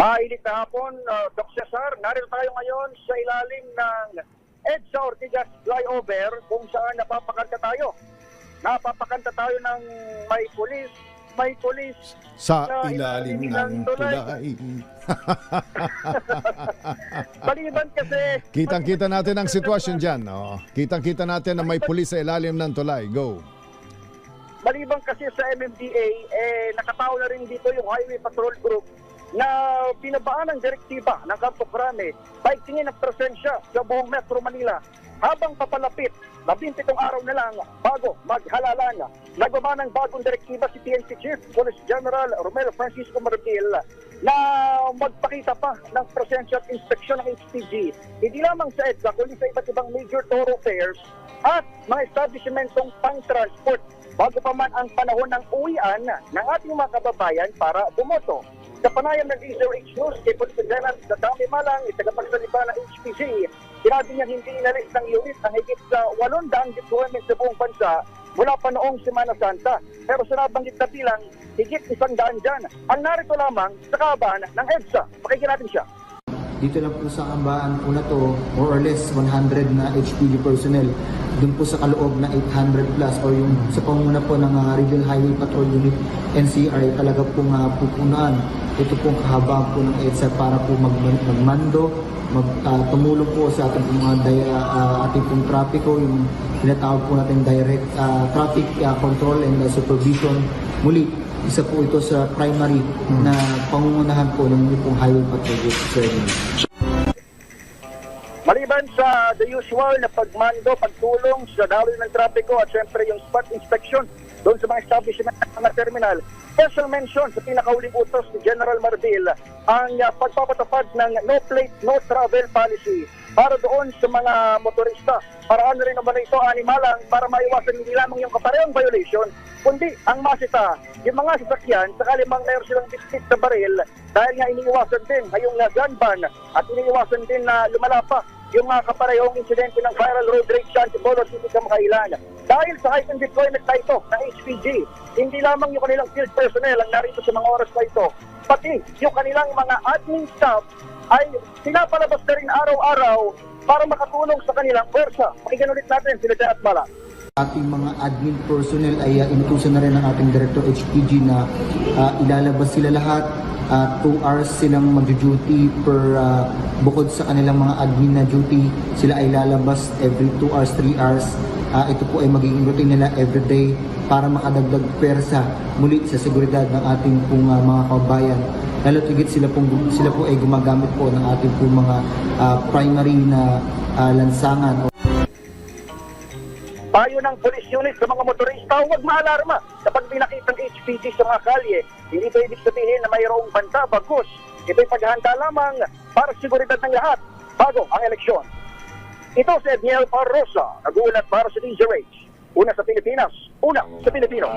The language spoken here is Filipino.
Mainit na hapon, uh, Doc Cesar. Narito tayo ngayon sa ilalim ng EDSA Ortigas Flyover kung saan napapakanta tayo. Napapakanta tayo ng may pulis, may pulis. Sa na ilalim ng tulay. Maliban kasi... Kitang-kita natin ang sitwasyon dyan. Oh. Kitang-kita natin na may pulis sa ilalim ng tulay. Go. Maliban kasi sa MMDA, eh, nakatao na rin dito yung Highway Patrol Group na pinabaan ng direktiba ng Campo Crame paigtingin ang presensya sa buong Metro Manila habang papalapit, labintitong araw na lang bago maghalalan. Nagbaba ng bagong direktiba si PNP Chief Police General Romero Francisco Marbil na magpakita pa ng presensya at inspeksyon ng HPG hindi lamang sa EDSA kundi sa iba't ibang major thoroughfares at mga establishmentong pang-transport bago pa man ang panahon ng uwian ng ating mga kababayan para bumoto. Sa panayam ng DZRH News, kay Police Lieutenant Dadami Malang, itagapagsalita ng HPG, sinabi niya hindi inalis ng unit ang higit sa 800 deployment sa buong bansa mula pa noong Semana Santa. Pero sa nabanggit na bilang, higit isang daan dyan. Ang narito lamang sa kaban ng EDSA. Pakinggan natin siya. Dito lang po sa kambaan po na to, more or less 100 na HPG personnel. Doon po sa kaloob na 800 plus or yung sa panguna po ng uh, Regional Highway Patrol Unit NCR talaga pong uh, pupunaan. Ito pong kahabaan po ng EDSA para po mag magmando, mag, ah, tumulong po sa ating mga di- ah, ating pong trapiko, yung tinatawag po natin direct ah, traffic ah, control and ah, supervision. Muli, isa po ito sa primary na pangungunahan po ng pong highway patrol service. Maliban sa the usual na pagmando, pagtulong sa daloy ng trapiko at syempre yung spot inspection doon sa mga establishment at mga terminal, special mention sa pinakauling utos ni General Marbil ang uh, pagpapatupad ng no plate, no travel policy para doon sa mga motorista. Para ano rin naman ito, animalang, para maiwasan hindi lamang yung kaparehong violation, kundi ang masita, yung mga sasakyan, sakali mang meron silang biscuit sa baril, dahil nga iniiwasan din ngayong uh, gun at iniiwasan din na lumala pa yung mga kaparehong insidente ng viral road rage sa Antipolo City, Kamakailan. Dahil sa heightened deployment na ito ng HPG, hindi lamang yung kanilang field personnel ang narito sa mga oras na ito, pati yung kanilang mga admin staff ay pinapalabas na rin araw-araw para makatulong sa kanilang pwersa. Pakinggan ulit natin sila at Bala. Ating mga admin personnel ay uh, inutusan na rin ng ating Director HPG na uh, ilalabas sila lahat. 2 hours silang mag-duty per uh, bukod sa kanilang mga admin na duty. Sila ay lalabas every 2 hours, 3 hours. Uh, ito po ay magiging routine nila every day para makadagdag persa muli sa seguridad ng ating pong uh, mga kabayan. Lalo tigit sila, pong, sila po ay gumagamit po ng ating pong mga uh, primary na uh, lansangan Payo ng police unit sa mga motorista, huwag maalarma kapag may nakitang HPG sa mga kalye. Hindi ito ibig sabihin na mayroong banta, bagus. Ito'y paghahanda lamang para sa seguridad ng lahat bago ang eleksyon. Ito si Edniel Parrosa, nag-uulat para sa DZRH. Una sa Pilipinas, una sa Pilipino.